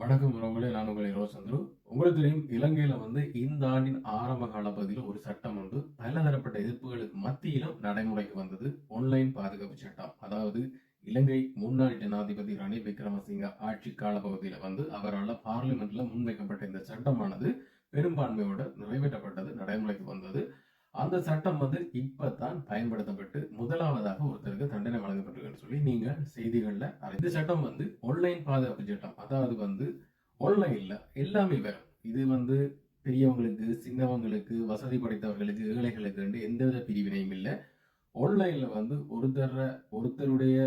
வணக்கம் உறவுகளே நான் உங்களை ரோசந்திரு உங்களுக்கு தெரியும் இலங்கையில வந்து இந்த ஆண்டின் ஆரம்ப கால பகுதியில் ஒரு சட்டம் உண்டு பலதரப்பட்ட எதிர்ப்புகளுக்கு மத்தியிலும் நடைமுறைக்கு வந்தது. ஆன்லைன் பாதுகாப்பு சட்டம். அதாவது இலங்கை முன்னாள் ஜனாதிபதி ரணில் விக்ரமசிங்க ஆட்சி கால பகுதியில் வந்து அவரால் பார்லிமெண்ட்ல முன்வைக்கப்பட்ட இந்த சட்டமானது பெரும்பான்மையோட நிறைவேற்றப்பட்டது. அந்த சட்டம் வந்து இப்பதான் பயன்படுத்தப்பட்டு முதலாவதாக ஒருத்தருக்கு தண்டனை வழங்கப்பட்டிருக்குன்னு சொல்லி நீங்க செய்திகள்ல இந்த சட்டம் வந்து ஆன்லைன் பாதுகாப்பு சட்டம். அதாவது வந்து ஆன்லைன்ல எல்லாமே வரும். இது வந்து பெரியவங்களுக்கு சின்னவங்களுக்கு வசதி படைத்தவர்களுக்கு ஏழைகளுக்கு எந்தவித பிரிவினையும் இல்லை. ஆன்லைன்ல வந்து ஒருத்தர ஒருத்தருடைய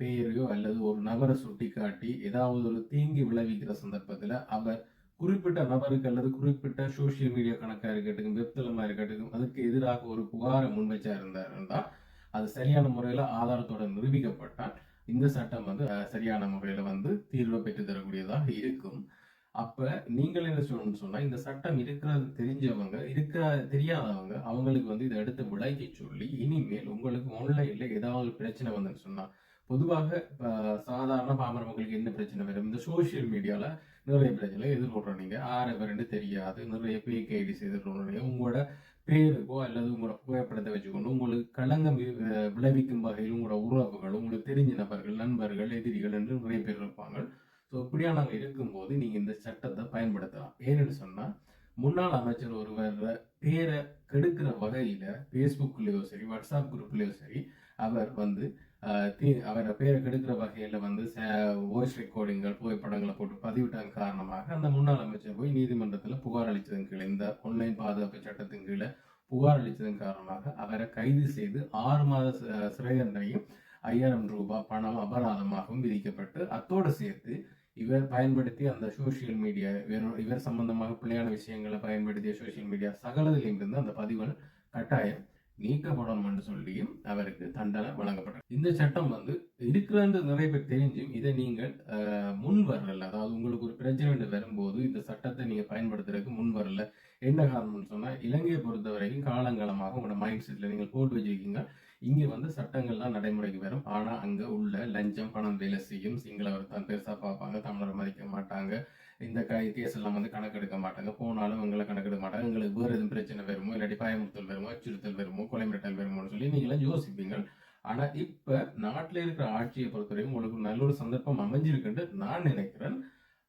பெயரையோ அல்லது ஒரு நபரை சுட்டி காட்டி ஏதாவது ஒரு தீங்கு விளைவிக்கிற சந்தர்ப்பத்தில் அவர் குறிப்பிட்ட நபருக்கு அல்லது குறிப்பிட்ட சோஷியல் மீடியா கணக்காக இருக்கட்டும் வெப்தளமாக இருக்கட்டும் அதுக்கு எதிராக ஒரு புகாரை முன்வச்சா இருந்தாருந்தா அது சரியான முறையில் ஆதாரத்தோட நிரூபிக்கப்பட்டால் இந்த சட்டம் வந்து சரியான முறையில் வந்து தீர்வை பெற்று தரக்கூடியதாக இருக்கும். அப்போ நீங்கள் என்ன சொல்லணும்னு சொன்னால் இந்த சட்டம் இருக்கிறது தெரிஞ்சவங்க இருக்கிற தெரியாதவங்க அவங்களுக்கு வந்து இதை எடுத்து விளக்கி சொல்லி இனிமேல் உங்களுக்கு ஆன்லைனில் ஏதாவது பிரச்சனை வந்துன்னு சொன்னால் பொதுவாக சாதாரண பாமர மக்களுக்கு என்ன பிரச்சனை வரும்? இந்த சோஷியல் மீடியாவில் நிறைய பிரச்சனை எதிர்கொள்றோம் நீங்க. ஆறு பேருன்னு தெரியாது. நிறைய பேக் ஐடிஸ் எதிர்கொள்றீங்க உங்களோட பேருக்கோ அல்லது உங்களோட புகைப்படத்தை வச்சுக்கொண்டு உங்களுக்கு களங்கம் வி- விளைவிக்கும் வகையில் உங்களோட உறவுகள் உங்களுக்கு தெரிஞ்ச நபர்கள் நண்பர்கள் எதிரிகள் என்று நிறைய பேர் இருப்பாங்க. ஸோ இப்படியானவங்க இருக்கும்போது நீங்கள் இந்த சட்டத்தை பயன்படுத்தலாம். ஏன்னு சொன்னால் முன்னாள் அமைச்சர் ஒருவர் பேரை கெடுக்கிற வகையில் ஃபேஸ்புக்லயோ சரி வாட்ஸ்அப் குரூப்லேயோ சரி அவர் வந்து தீ- அவரை பேரை கெடுக்கிற வகையில் வந்து வாய்ஸ் ரெக்கார்டிங்கள் புகைப்படங்களை போட்டு பதிவிட்டதன் காரணமாக அந்த முன்னாள் அமைச்சர் போய் நீதிமன்றத்தில் புகார் அளித்ததன் கீழே இந்த ஆன்லைன் பாதுகாப்பு சட்டத்தின் கீழே புகார் அளித்ததன் காரணமாக அவரை கைது செய்து ஆறு மாத சிறை தண்டனையும் ஐயாயிரம் ரூபாய் பணம் அபராதமாகவும் விதிக்கப்பட்டு அத்தோடு சேர்த்து இவர் பயன்படுத்தி அந்த சோஷியல் மீடியா இவர் இவர் சம்பந்தமாக பிள்ளையான விஷயங்களை பயன்படுத்திய சோஷியல் மீடியா சகலதிலையும் இருந்து அந்த பதிவுகள் கட்டாயம் நீக்கப்படணும் என்று சொல்லியும் அவருக்கு தண்டனை வழங்கப்பட்டது. இந்த சட்டம் வந்து இருக்கிறது நிறைய பேர் தெரிஞ்சும் இதை நீங்கள் முன் வரல. அதாவது உங்களுக்கு ஒரு பிரச்சனை வரும்போது இந்த சட்டத்தை நீங்கள் பயன்படுத்துறதுக்கு முன் வரல. என்ன காரணம்னு சொன்னால் இலங்கையை பொறுத்த வரைக்கும் காலங்காலமாக உங்களோட மைண்ட் செட்டில் நீங்கள் போட்டு வச்சுருக்கீங்க. இங்கே வந்து சட்டங்கள்லாம் நடைமுறைக்கு வரும். ஆனால் அங்கே உள்ள லஞ்சம் பணம் வேலை செய்யும் சிங்களவர் தான் பெருசாக பார்ப்பாங்க. தமிழரை மதிக்க மாட்டாங்க. இந்த க கேஸ் எல்லாம் வந்து கணக்கெடுக்க மாட்டாங்க. போனாலும் எங்களை கணக்கெடுக்க மாட்டாங்க. எங்களுக்கு வேறு எதுவும் பிரச்சனை வருமோ? இல்லாட்டி பயமுறுத்தல் வருமோ? அச்சுறுத்தல் வருமோ? கொலை மிரட்டல் வருமோன்னு சொல்லி நீங்களாம் யோசிப்பீங்க. ஆனா இப்ப நாட்டில் இருக்கிற ஆட்சியை பொறுத்தவரைக்கும் உங்களுக்கு நல்ல ஒரு சந்தர்ப்பம் அமைஞ்சிருக்குன்னு நான் நினைக்கிறேன்.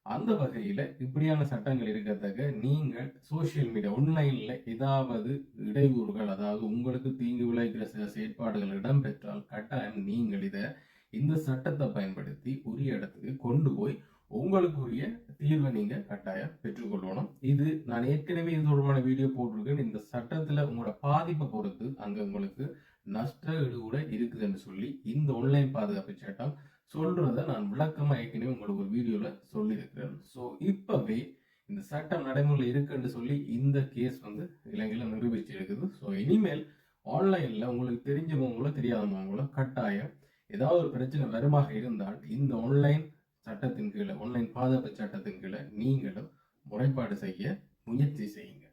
அந்த வகையில இப்படியான சட்டங்கள் இருக்கத்தக்க நீங்கள் சோஷியல் மீடியா ஒன்லைனில் ஏதாவது இடையூறுகள் அதாவது உங்களுக்கு தீங்கு விளைவிக்கிற சில செயற்பாடுகள் இடம்பெற்றால் கட்டாயம் நீங்கள் இதை இந்த சட்டத்தை பயன்படுத்தி உரிய இடத்துக்கு கொண்டு போய் உங்களுக்குரிய தீர்வை நீங்க கட்டாயம் பெற்றுக்கொள்ளணும் இது நான் ஏற்கனவே இது தொடர்பான வீடியோ போட்டிருக்கேன். இந்த சட்டத்துல உங்களோட பாதிப்பை பொறுத்து அங்க உங்களுக்கு நஷ்ட ஈடு கூட இருக்குதுன்னு சொல்லி இந்த ஆன்லைன் பாதுகாப்பு சட்டம் சொல்றத நான் விளக்கமா ஏற்கனவே உங்களுக்கு ஒரு வீடியோல சொல்லியிருக்கிறேன். ஸோ இப்பவே இந்த சட்டம் நடைமுறையில் இருக்குன்னு சொல்லி இந்த கேஸ் வந்து இலங்கையில் நிரூபிச்சு இருக்குது. ஸோ இனிமேல் ஆன்லைனில் உங்களுக்கு தெரிஞ்சவங்களோ தெரியாதவங்களோ கட்டாயம் ஏதாவது ஒரு பிரச்சனை வருமாக இருந்தால் இந்த ஆன்லைன் சட்டத்தின் கீழே ஆன்லைன் பாதுகாப்பு சட்டத்தின் கீழே நீங்களும் முறைப்பாடு செய்ய முயற்சி செய்யுங்க